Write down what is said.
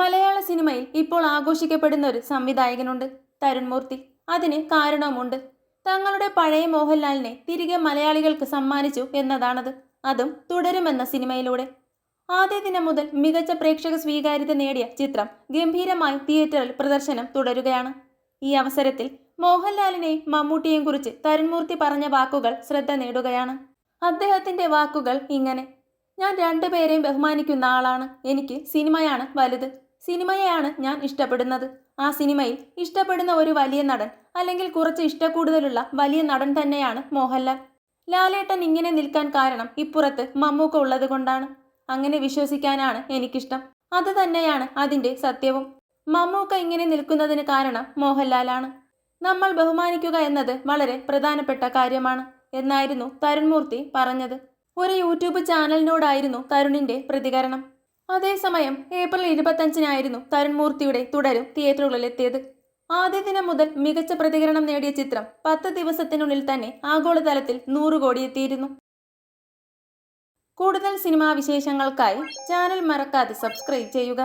മലയാള സിനിമയിൽ ഇപ്പോൾ ആഘോഷിക്കപ്പെടുന്ന ഒരു സംവിധായകനുണ്ട് തരുൺമൂർത്തി അതിന് കാരണവുമുണ്ട്. തങ്ങളുടെ പഴയ മോഹൻലാലിനെ തിരികെ മലയാളികൾക്ക് സമ്മാനിച്ചു എന്നതാണത്. അതും തുടരുമെന്ന സിനിമയിലൂടെ. ആദ്യ ദിനം മുതൽ മികച്ച പ്രേക്ഷക സ്വീകാര്യത നേടിയ ചിത്രം ഗംഭീരമായി തിയേറ്ററിൽ പ്രദർശനം തുടരുകയാണ്. ഈ അവസരത്തിൽ മോഹൻലാലിനെയും മമ്മൂട്ടിയെയും കുറിച്ച് തരുൺമൂർത്തി പറഞ്ഞ വാക്കുകൾ ശ്രദ്ധ നേടുകയാണ്. അദ്ദേഹത്തിന്റെ വാക്കുകൾ ഇങ്ങനെ. ഞാൻ രണ്ടുപേരെയും ബഹുമാനിക്കുന്ന ആളാണ്. എനിക്ക് സിനിമയാണ് വലുത്. സിനിമയെയാണ് ഞാൻ ഇഷ്ടപ്പെടുന്നത്. ആ സിനിമയിൽ ഇഷ്ടപ്പെടുന്ന ഒരു വലിയ നടൻ അല്ലെങ്കിൽ കുറച്ച് ഇഷ്ടക്കൂടുതലുള്ള വലിയ നടൻ തന്നെയാണ് മോഹൻലാൽ. ലാലേട്ടൻ ഇങ്ങനെ നിൽക്കാൻ കാരണം ഇപ്പുറത്ത് മമ്മൂക്ക ഉള്ളത് കൊണ്ടാണ്. അങ്ങനെ വിശ്വസിക്കാനാണ് എനിക്കിഷ്ടം. അത് തന്നെയാണ് അതിന്റെ സത്യവും. മമ്മൂക്ക ഇങ്ങനെ നിൽക്കുന്നതിന് കാരണം മോഹൻലാലാണ്. നമ്മൾ ബഹുമാനിക്കുക എന്നത് വളരെ പ്രധാനപ്പെട്ട കാര്യമാണ് എന്നായിരുന്നു തരുൺമൂർത്തി പറഞ്ഞത്. ഒരു യൂട്യൂബ് ചാനലിനോടായിരുന്നു തരുണിന്റെ പ്രതികരണം. അതേസമയം ഏപ്രിൽ ഇരുപത്തഞ്ചിനായിരുന്നു തരുൺമൂർത്തിയുടെ തുടരും തിയേറ്ററുകളിലെത്തിയത് ആദ്യ ദിനം മുതൽ മികച്ച പ്രതികരണം നേടിയ ചിത്രം പത്ത് ദിവസത്തിനുള്ളിൽ തന്നെ ആഗോളതലത്തിൽ നൂറ് കോടി എത്തിയിരുന്നു. കൂടുതൽ സിനിമാ വിശേഷങ്ങൾക്കായി ചാനൽ മറക്കാതെ സബ്സ്ക്രൈബ് ചെയ്യുക.